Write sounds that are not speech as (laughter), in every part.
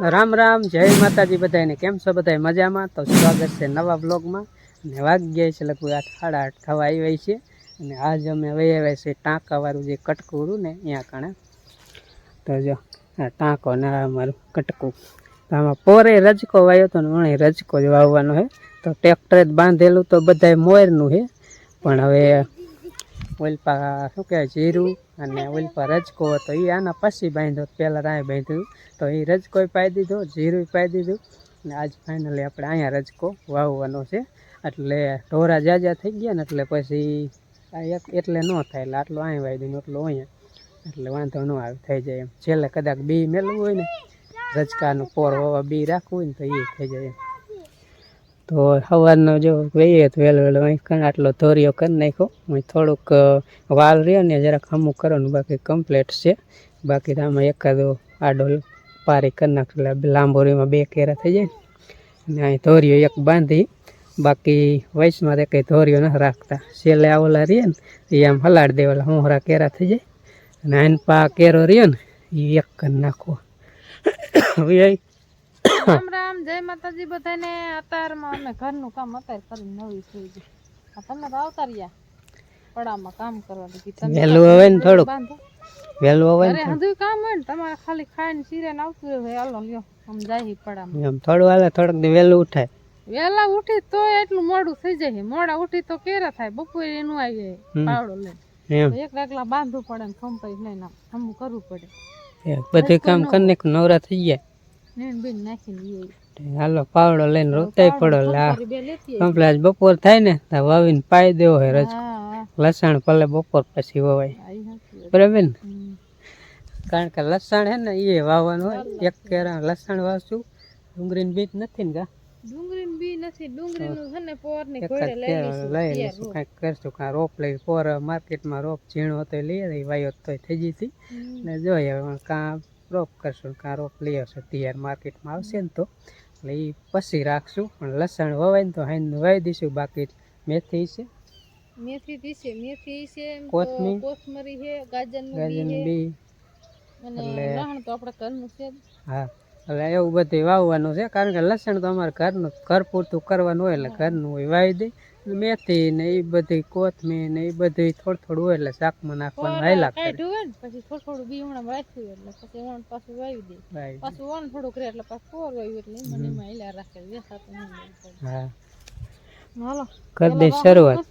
રામ રામ, જય માતાજી બધાને કેમ છો બધા મજામાં? તો સ્વાગત છે નવા બ્લોગમાં અને વાગ્ય છે, લગભગ આઠ સાડા આઠ થવા આવી છે. અને આજ અમે વહી આવ્યા છે ટાંકાવાળું જે કટકું ને અહીંયા કાણે. તો જો, આ ટાંકો ને અમારું કટકું. તો આમાં પોરે રજકો વાવ્યો હતો ને વણે રજકો જ વાવવાનો છે તો ટ્રેક્ટરે જ બાંધેલું તો બધાય મોરનું છે પણ હવે ઓલપા, શું કહેવાય, જીરું અને ઓલપા રજકો હતો એ આના પછી બાંધ્યો પહેલાં રાય બાંધ્યું, તો એ રજકોય પાઈ દીધો, જીરું પાઈ દીધું. અને આજ ફાઇનલી આપણે અહીંયા રજકો વાવવાનો છે. એટલે ઢોરા જાજા થઈ ગયા ને, એટલે પછી એટલે ન થાય, એટલે આટલું અહીં વાવી દઉં એટલું અહીંયા. એટલે વાંધો ન આવે, થઈ જાય એમ. છેલ્લે કદાચ બી મેળવું હોય ને, રજકાનું પોર વાવા બી રાખવું હોય ને, તો એ થઈ જાય એમ. તો સવારનો જો વહીએ તો વહેલો વહેલો અહીં આટલો ધોરિયો કરી નાખ્યો. અહીં થોડુંક વાલ રહ્યો ને જરાક હમું કરવાનું બાકી કમ્પ્લીટ છે. બાકી તો આમાં એકાદો આડો પારી કરી નાખ લાંબો લાંબોરીમાં બે કેરા થઈ જાય અને અહીં ધોરિયો એક બાંધી. બાકી વયસમાં તો કંઈ ધોરિયો ન રાખતા. છેલ્લે આવેલા રહીએ ને એ આમ હલાડ દેવાલા. ઓલા કેરા થઈ જાય. અને આને પા કેરો રહ્યો ને એ એક કરી નાખવો. (coughs) રામ (coughs) રામ જય માતાજી બધાને. અત્યારમાં અમે ઘરનું કામ અત્યારે કરી નવી થઈ ગઈ આ તમે તો આવતા રહ્યા પડામાં કામ કરવા દીધી તમે વહેલું હવે ને થોડુંક. વહેલું હોય ને હજુ કામ હોય ને તમારે ખાલી ખાઈને સીરે ને આવતું હોય હાલો લ્યો આમ જાય પડામાં. એમ થોડું હાલે થોડુંક વહેલું ઉઠાય. વહેલા ઉઠી તો એટલું મોડું થઈ જાય મોડા ઉઠી તો કેરા થાય બપોરે એનું આવી જાય. પાવડો લઈને. એક એકલા બાંધવું પડે ને ખંપાઈ લઈને આમ કરવું પડે. બધું કામ કરીને નવરા થઈ ગયા. હાલો પાવડો લઈને રોતાય પડો. કમ્પ્લેટ બપોર થાય ને તો વાવીને પાઈ દેવો રજ હા હા. લસણ પલે બપોર પછી વવાય. બરાબર ને? કારણ કે લસણ હે ને એ વાવવાનું હોય. એક કેરા લસણ વાવશું. ડુંગળીની બીજ નથી ને ગા? ડુંગળીનું બી નથી. ડુંગળીનું છે ને પોર ને એક ઘોડે જ લઈ કેરા લઈશું લઈ લઈશું રોપ. કાંઈક કરશું કાં રોપ લઈ પોર માર્કેટમાં રોપ ઝીણો હતો એ લઈ આવી વાયો તો થઈ જતી ને જોઈએ કાં રોપ કરશું. કાં રોપ લઈ આવશું તૈયાર માર્કેટમાં આવશે ને તો. એટલે એ પછી રાખશું. પણ લસણ વવાય ને તો હાઈનું વાવી દઈશું. બાકી મેથી છે. મેથી છે. મેથી છે કોથમીર. કોથમરી છે ગાજરનું ગાજરનું બી. અને એટલે- લહણ તો આપણે ઘરનું છે હા. એટલે એવું બધું વાવવાનું છે. કારણ કે લસણ તો અમારે ઘરનું ઘર પૂરતું કરવાનું હોય એટલે ઘરનું હોય વાવી દઈ મેથી ને એ બધી કોથમીર ને એ બધી થોડું થોડું હોય એટલે શાકમાં નાખવાનું હાયલા કરે. ને પછી થોડું થોડું બી હમણાં રાખ્યું એટલે પછી વણ પાછું વાવી દે. પાછું વણ થોડું કરે એટલે પાછું પોર વાવ્યું એટલે મને એમાં હિલા રાખે વેસાતું હા. હાલો. કરી દે શરૂઆત.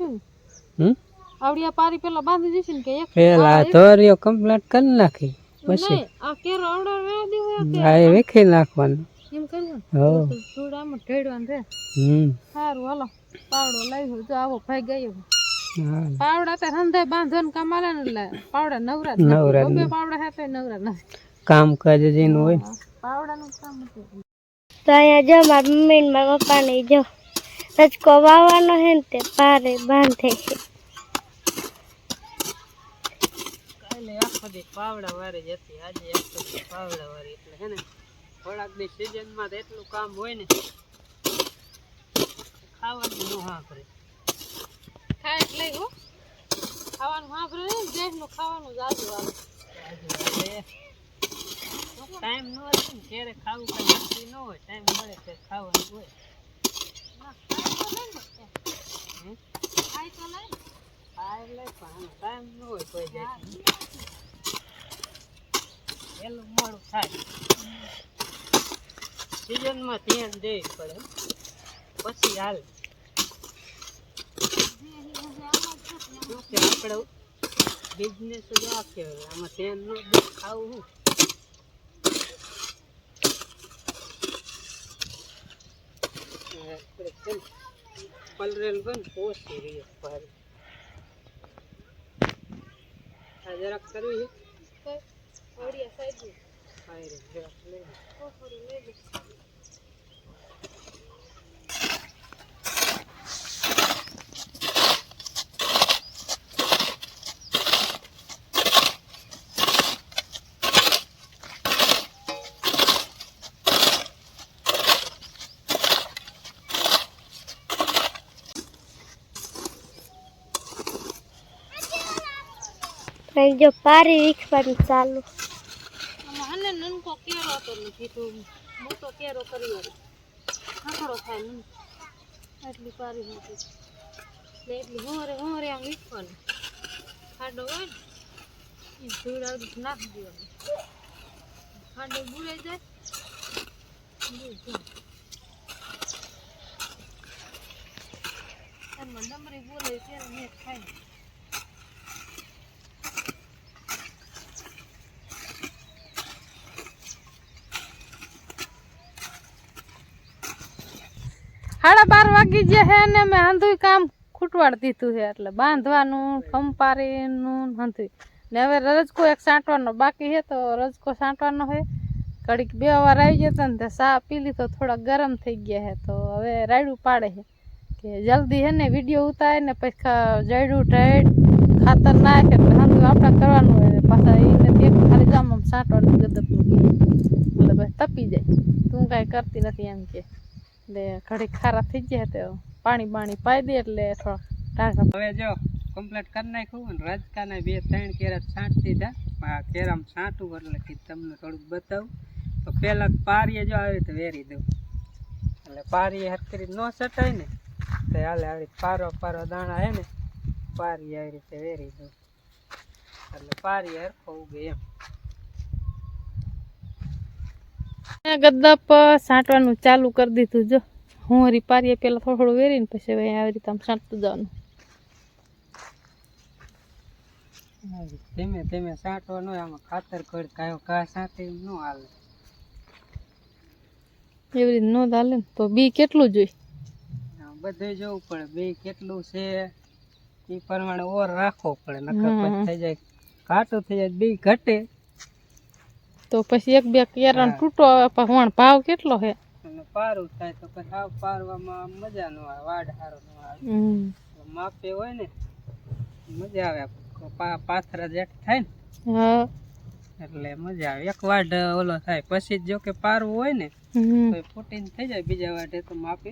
હમ? આવડિયા પારી પેલા બાંધી દેશે ને કે એક પેલા ધોરીઓ કમ્પ્લીટ કરી નાખી પછી આ કેરો આવડો વેવા દેવો કે હા એ વેખી નાખવાનું. એમ કરવું હો. થોડા આમાં ઢેડવાનું રે હમ. સારું હાલો. પાવડો લાવ્યો તો આવો ભાઈ ગયો. પાવડા તો હંધાય બાંધો ને કમાલે ને પાવડા નવરા નવરા. બબે પાવડા હાથે નવરા નથી. કામકાજ જઈને હોય. પાવડાનું કામ હતું. તો અહીંયા જો મારા મમ્મી ને મારા પપ્પાને જો રજકો વાવવાનો હે ને તે પારે બાંધે છે. પાવડા વાળી જતી આજે પાવડા વાળી એટલે હે ને થોડાક દી સિઝનમાં તો એટલું કામ હોય ને ખાવાનું નો હા કરે ખાય એટલે હો. ખાવાનું હા કરે દેશનું ખાવાનું જ આજુ આવે. ટાઈમ ન હોય ને ક્યારે ખાવું કઈ નક્કી ન હોય ટાઈમ મળે ત્યારે ખાવાનું હોય. ખાય તો લઈ ખાય. એટલે પણ ટાઈમ ન હોય કોઈ જાય વહેલું મોડું થાય. સિઝનમાં ધ્યાન દેવી પડે. પછી હાલ. આપણે? બિઝનેસ જ આ કહેવાય આમાં ધ્યાન ન દે ખાવું આપણે પલરેલ બન પોસી રહી ભારે. આ જરાક કરવી ઓડિયા સાઈડ ભારે લે. લે. અહીં જો પારી વીખવાનું ચાલુ. આને નનકો કેરો હતો ને કીધું, મોટો કેરો કરી વાળો ખાખડો થાય નહીં એટલી પારી હતી. એટલે એટલી હોરે હોરે આમ વીખવાનું. ખાડો હોય ને એ ધૂળ નાખી દેવાનું. ખાડો બુરાઈ જાય. એમાં ડમરી બોલે ત્યારે મેં ખાય સાડા બાર વાગી જે હે ને મેં હંધુય કામ ખૂટવાડ દીધું છે એટલે બાંધવાનું, ખંપારીનું હંધુય. ને હવે રજકો એક સાંટવાનો બાકી છે તો રજકો સાંટવાનો છે. કડીક બે વાર આવી જતો ને તે સા પી લીધો થોડા ગરમ થઈ ગયા છે તો હવે રાયડું પાડે છે. કે જલ્દી છે ને વીડિયો ઉતારે ને પછી જડ્યું જયડું ખાતર નાખે એટલે હંધું આપણે કરવાનું હોય. પાછા એને એક ખાલી જામ આમ સાંટવાનું ગદપનું એટલે પછી તપી જાય. તું કાંઈ કરતી નથી એમ કે. એટલે ઘડી ખારા થઈ ગયા તો પાણી બાણી પાઈ દે એટલે થોડા હવે જો કમ્પ્લીટ કરી નાખ્યું અને રાજકાના બે ત્રણ કેરા છાંટ દીધા. આ કેરામ છાંટું એટલે કે તમને થોડુંક બતાવું. તો પહેલાં પારીએ જો આવી રીતે વેરી દઉં. એટલે પારીએ હરકરી ન સટાય ને, તો હાલે આવી રીતે પારો પારો દાણા હે ને પારી આવી રીતે વેરી દઉં. એટલે પારી હરખો ઉગે એમ. ગદ્દા પર સાંટવાનું ચાલુ કરી દીધું જો. હું હરી પારીએ પેલા થોડું થોડું વેરીને પછી હવે આવી રીતે આમ સાંટતું જવાનું. ધીમે ધીમે સાંટવાનું આમાં ખાતર ખડ કાયો ઘા સાંટે ન હાલે. એવી રીતે ન ચાલે ને તો બી કેટલું જોઈ? બધે જોવું પડે બે કેટલું છે એ પ્રમાણે ઓર રાખવો પડે નકર થઈ જાય ઘાટું થઈ જાય બી ઘટે. તો પછી એક બે કેરણ તૂટો પણ ભાવ કેટલો છે અને પારું થાય તો પછી આવ પારવામાં મજા નો આવે વાડ સારો નો આવે. માપે હોય ને મજા આવે પાથરા જેટ થાય ને એટલે મજા આવે. એક વાડ ઓલો થાય પછી જો કે પારવું હોય ને. તો ફૂટીને થઈ જાય બીજા વાડે તો માપે.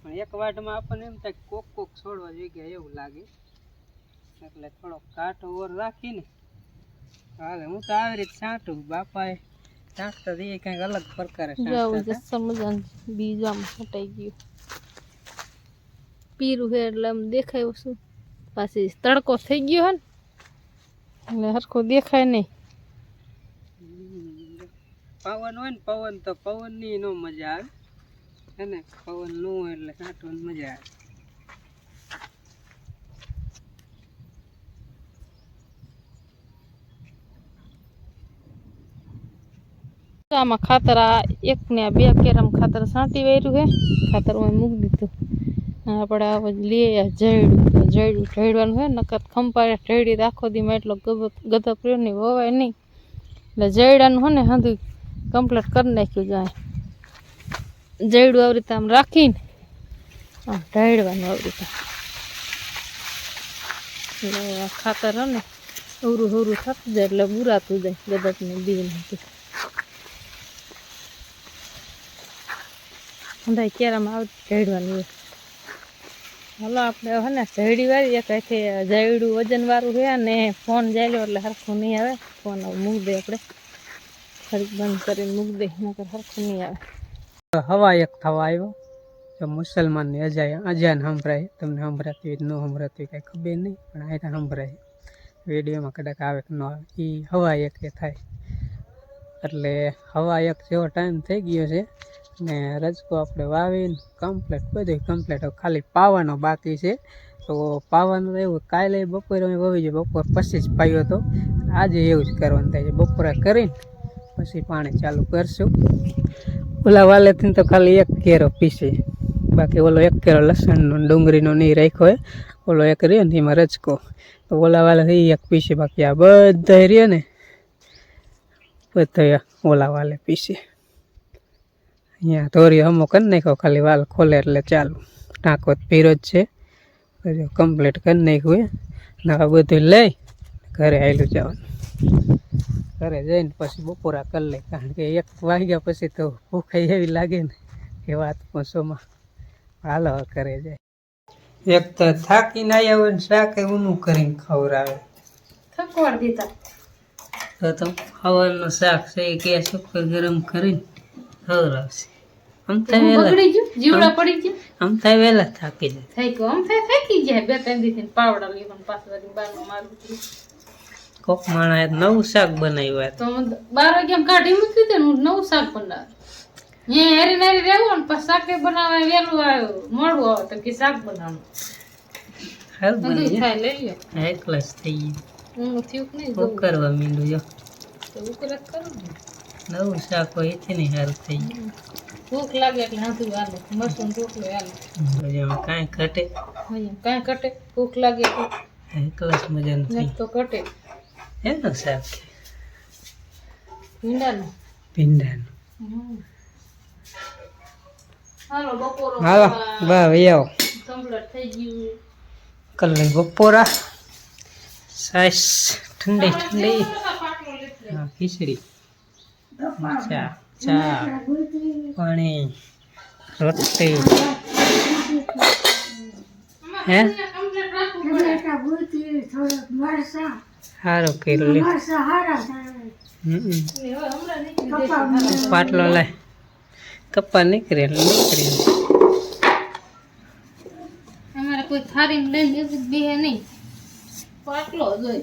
પણ એક વાડમાં આપણને એમ થાય કોક કોક છોડવા જોઈ ગયા એવું લાગે. એટલે થોડોક કાટ ઓર રાખીને હાલે હું તો આવી રીતે છાંટું બાપાએ છાંટતા તો એ કંઈક અલગ પ્રકારે જાવું છાંટતા હતા. જશે મજાનું બીજ આમ હટાઈ ગયું પીરું છે એટલે આમ દેખાય શું પાછી તડકો થઈ ગયો હે ને એટલે હરખો દેખાય નહીં હમ. પવન હોય ને પવન તો પવનની નો મજા આવે હે ને પવન નો હોય એટલે છાંટવાની મજા આવે આમાં ખાતર આ એક ને આ બે કેરમ ખાતર સાંટી વાર્યું છે ખાતર હું મૂકી દીધું. આપણે લે લઈએ જયડું જયડું ઢળવાનું હોય નકર ખંપારે ઢળી આખો દીમાં એટલો ગધો પ્રિયો નહીં, વવાય નહીં. એટલે જયડાનું હોય ને હંધું કમ્પ્લીટ કરી નાખ્યું જાય જયડું આવી રીતે આમ રાખીને આમ ઢળવાનું આવી રીતે. એટલે આ ખાતર હોય ને અવરું અવરું થતું જાય, એટલે બુરાતું જાય ગદપને બી નથી હંધાઈ કેરામાં આવતી ઘડવાનું હલો, આપણે હે ને ઝેડી વાળી એક અહીંથી જયડું વજનવાળું છે ને ફોન જાયલો એટલે સરખું નહીં આવે. ફોન મૂકી દે આપણે. ફરી બંધ કરીને મૂકી દે, નકર સરખું નહીં આવે. હવા એક થવા આવ્યો. તો મુસલમાનની અજાય અજાન સંભળાય. તમને સંભળાતી હોય ન સંભળાતી કાંઈ ખબર નહીં, પણ આ સંભળાય. વિડીયોમાં કદાચ આવે કે ન આવે એ હવા એક થાય. એટલે હવા એક જેવો ટાઈમ થઈ ગયો છે. ને રજકો આપણે વાવીને કમ્પ્લેટ બધું કમ્પ્લેટ ખાલી પાવાનો બાકી છે. તો પાવાનું એવું કાલે બપોરે અમે વવી ગયો. બપોર પછી જ પાયો હતો આજે એવું જ કરવાનું થાય છે. બપોરે કરીને પછી પાણી ચાલુ કરશું. ઓલા વાલેથી તો ખાલી એક કેરો પીસે. બાકી ઓલો એક કેરો લસણનો ડુંગળીનો નહીં રાખ્યો હોય. ઓલો એક રહ્યો ને એમાં રચકો તો ઓલા વાલેથી એક પીસે. બાકી આ બધા રહ્યો ને બધા ઓલા વાલે પીસે. અહીંયા ધોરી હમો કરી નાખ્યો ખાલી વાલ ખોલે એટલે ચાલુ. ટાંકો પીરો જ છે. કમ્પ્લીટ કરી નાખ્યું ને હવે બધું લઈ ઘરે આવેલું જવાનું. ઘરે જઈને પછી બપોરા કરી લે કારણ કે એક વાગ્યા પછી તો ભૂખાઈ એવી લાગે ને એ વાત પોસોમાં હાલો કરે જાય એક તો થાકીને આવ્યા હોય ને શાક ઊનું કરીને ખવડાવે. થકવાડ દીધા. તો તો ખવાનું શાક છે એ ગેસ ઉપર ગરમ કરીને ખવડાવશે. આમ થાય વહેલા. બગડી ગયું? જીવડા પડી ગયા? આમ થાય થાકી જાય. થઈ ગયું આમ થાકી જાય. બે ત્રણ દિવસ પાવડા લઈ પણ પાછું વળી બારનું મારું કોક માણસે નવું શાક બનાવ્યું તો. બાર વાગ્યા કાઢી મૂકી દે હું નવું શાક બનાવે. અહીંયા હેરી નારી રહેવું ને પછી શાક બનાવવા વેલું આવ્યું મોડું આવે તો કે શાક બનાવવાનું બની થાય લઈ લો હા થઈ ગયું હું થયું નહીં? શું કરવા માંડું જો તો કરું ને. નવું શાક હોય એથી નહીં સારું થઈ ગયું. ભૂખ લાગે એટલે હાથું હાલે. મશરૂમ રોટલો હાલે. પછી આમાં કાંઈ ઘટે. અહીંયા કાંઈ કટે ભૂખ લાગે તો એકલા જ મજાનું થઈ નહીં તો કટે એનું શાક છે. ભીંડાનું. ભીંડાનું. હમ. હાલો બપોરો હાલો બા ભાઈ આવો. કમ્પ્લીટ થઈ ગયું કલાક બપોરા. સાઈસ ઠંડી ઠંડી. હા ખીચડી. ચા ચા પાણી રોટલી હે? સારું કર્યું લે પાટલો લાય કપ્પા નીકળે નીકળી. અમારે કોઈ થારી લઈને જતી બે નહીં. પાટલો જોઈ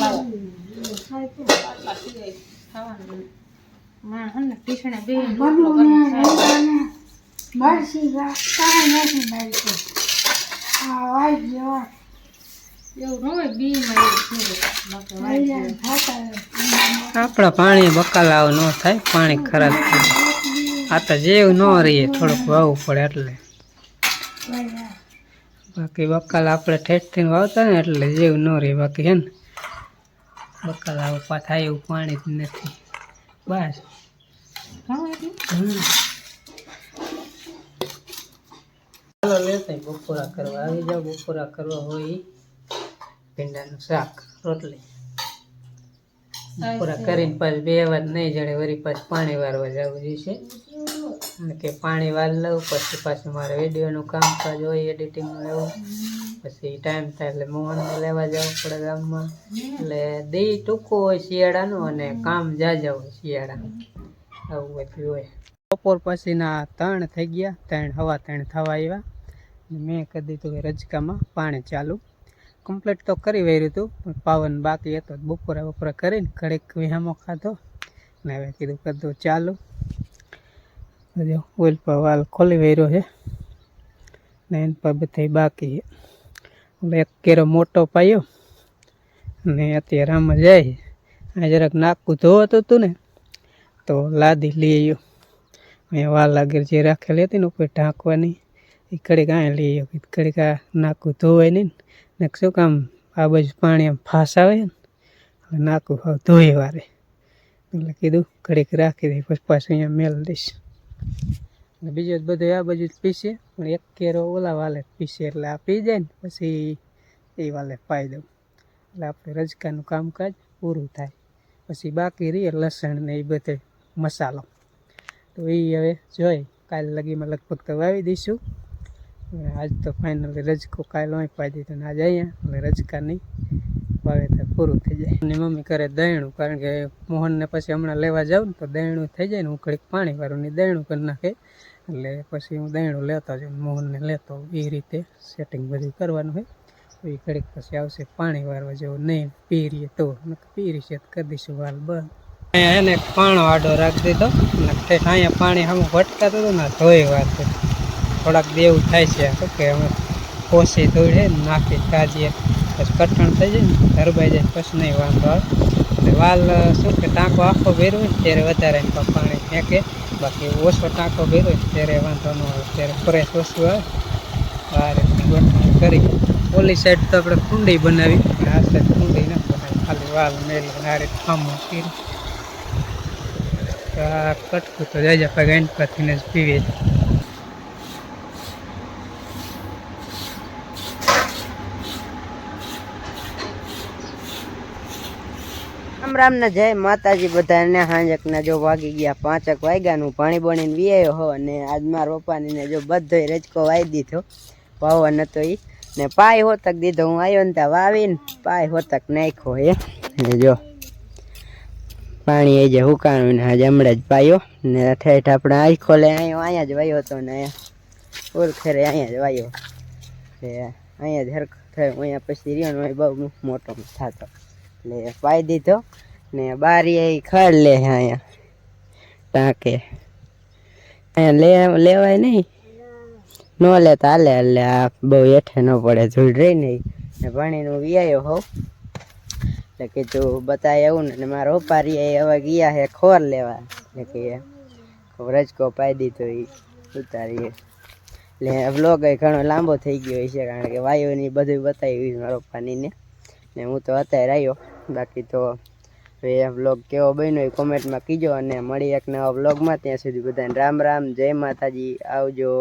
લાવો. સિવાય ખાવાનું માણસ ટીસણે વાઈ. આપણા પાણી બકાલાવ ન થાય પાણી ખરાબ થાય. આ તો જેવું ન રહીએ થોડુંક વાવવું પડે એટલે. બાકી બકાલ આપણે ઠેઠથી વાવતા ને એટલે જેવું ન રહે બાકી છે ને? બકાલ પા થાય એવું પાણી જ નથી. બસ. ચાલો લેતા બપોરા કરવા. આવી જાઓ બપોરા કરવા હોય ભીંડાનું શાક રોટલી. બપોરા કરીને પાછું બે વાર નહીં જડે વળી પાછું પાણી વારવા જવું જોઈશે કે પાણી વાર લઉં, પછી પાછું મારે વિડીયોનું કામકાજ હોય, એડિટિંગનું એવું. પછી ટાઈમ થાય એટલે મોહનને લેવા જવું પડે ગામમાં. એટલે દી ટૂંકું હોય શિયાળાનું અને કામ જાજા હોય શિયાળાનું આવું બધું હોય. બપોર પછીના ત્રણ થઈ ગયા, ત્રણ હવા ત્રણ થવા આવ્યા મેં કરી દીધું કે રજકામાં પાણી ચાલુ. કમ્પ્લીટ તો કરી વાર્યું હતું પણ પાવન બાકી હતો. બપોરે બપોરે કરીને ઘડીક વિહામો ખાધો. ને હવે કીધું કરી દઉં ચાલુ. જો ઓઇલ પર વાલ ખોલી વેર્યો છે ને એન પર બધા બાકી છે. એક કેરો મોટો પાયો ને અત્યારે આમાં જાય આ જરાક નાકું ધોવાતું હતું ને, તો લાદી લઈ આવ્યો. અહીંયા વાલ આગળ જે રાખેલી હતી ને ઉપર ઢાંકવાની, એ કડીક આ લઈ આવ્યો કે કડીક આ નાકું ધોવાય નહીં ને. શું કામ, આ બાજુ પાણી આમ ફાસ આવે ને નાકું ભાવ ધોઈ વારે. એટલે કીધું ઘડીક રાખી દઈ, પછી પાછું અહીંયા મેલ દઈશ. બીજો બધો આ બાજુ પીસે પણ એક કેરો ઓલા વાલે પીસે એટલે આ પી જાય ને પછી એ વાલે પાઈ દઉં. એટલે આપણે રજકાનું કામકાજ પૂરું થાય. પછી બાકી રહીએ લસણ ને એ બધે મસાલો. તો એ હવે જોઈ, કાલ લગીમાં લગભગ તો વાવી દઈશું. આજ તો ફાઇનલી રજકો કાલ અહીં પાઈ દીધો ને આજે અહીંયા એટલે રજકાની વાવેતર પૂરું થઈ જાય. અને મમ્મી કરે દહીણું કારણ કે મોહનને પછી હમણાં લેવા જાઉં ને તો દહીણું થઈ જાય ને હું ઘડીક પાણી વાળું ને દહીણું કરી નાખે. એટલે પછી હું દહીણું લેતો જાઉં મોહનને લેતો એ રીતે સેટિંગ બધું કરવાનું હોય. એ ઘડીક પછી આવશે પાણી વાળવા જેવું. નહીં, પીરીએ તો. પીરી છે કરી દઈશું વાલ બંધ અહીંયા એને પાણો આડો રાખી દીધો. અને ઠેઠ અહીંયા પાણી સામે ભટકાતું હતું ને ધોઈ વાત થોડાક દેવું થાય છે. કે અમે ઓછી ધોઈએ નાખી કાઢીએ પછી કઠણ થઈ જાય ને, ધરબાઈ જાય, પછી નહીં વાંધો આવે. વાલ શું કે, ટાંકો આખો ભેરો હોય ત્યારે વધારે એમ પણ ફેંકે. બાકી ઓછો ટાંકો ભેરો ત્યારે વાંધો ન આવે, ત્યારે ફ્રેશ ઓછું આવે. આ ગોઠવણી કરી. ઓલી સાઈડ તો આપણે કુંડી બનાવી. પણ આ સાઈડ કુંડી ન બનાવી. ખાલી વાલ મેલ આ રીતે ખામો કરી કટકું તો જાય આપણે ગણપતિને જ પીવીએ રામ ને જય માતાજી, બધાને હાંજકના જો વાગી ગયા પાંચક વાગ્યાનું, પાણી બણીને વીઆયો હો. અને આજ મારા પપ્પાની ને જો બધોય રજકો વાઈ દીધો. વાવવા હતો ઈ. ને પાય હોતક દીધો. હું આવ્યો ને ત્યાં વાવીને પાય હોતક નાખ્યો એ ને જો પાણી એ જે હુકાણું ને આજે હમણાં જ પાયો. ને ઠેઠ આપણે આખો ખોલે અહીંયા અહીંયા જ વાયો હતો ને અહીંયા ઓલ ખેરે અહીંયા જ વાયો. અહીંયા જ હરખ થયો. અહીંયા પછી રહ્યો ને બહુ મોટો થતો. એટલે પાઈ દીધો. ને બારી ખડ લે છે અહીંયા. ટાંકે. અહીંયા લેવાય નહીં ન લે તો હાલે એટલે આ બહુ હેઠે ન પડે, ધૂળ રહી નહીં ને ભણીનું વિયાયો હોઉં. એટલે કીધું બતાય એવું ને મારા ઉપારી હવે ગયા હે ખોર લેવા. એટલે કે રજકો પાઈ દીધો એ ઉતારીએ. એટલે વ્લોગ ઘણો લાંબો થઈ ગયો છે કારણ કે વાયુની બધું બતાવ્યું મારા પપ્પાની ને હું તો અત્યારે આવ્યો. બાકી તો હવે વ્લોગ કેવો બન્યો એ કોમેન્ટમાં કીજો અને મળી એક નવા વ્લોગમાં ત્યાં સુધી બધાને રામ રામ, જય માતાજી, આવજો.